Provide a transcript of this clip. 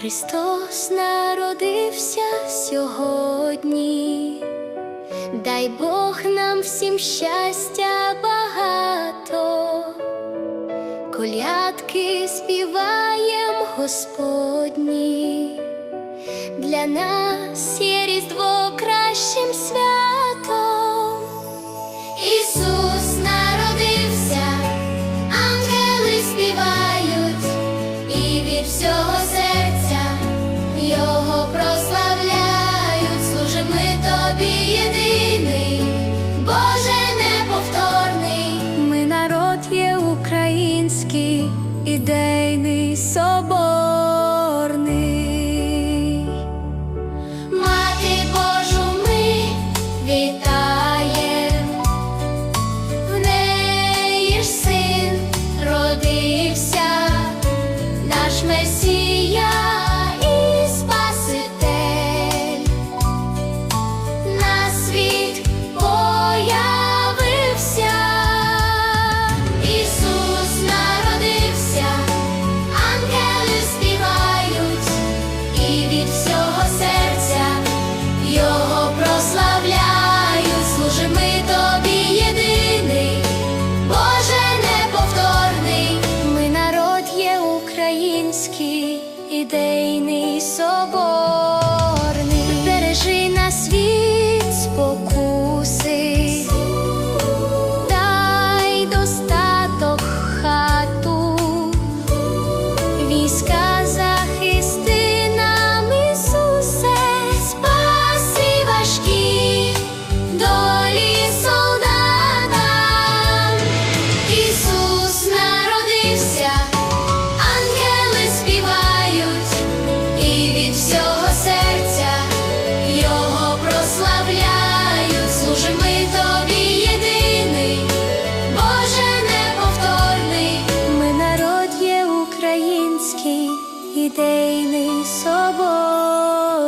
Христос народився сьогодні, дай Бог нам всім щастя багато, колядки співаєм Господні, для нас є Різдво кращим святом. Ісус народився, ангели співають, і від всього серця Його прославляють, служим ми тобі єдиний, Боже неповторний. Ми народ є український, ідейний соборний. Ідейний соборний, ідейний соборний.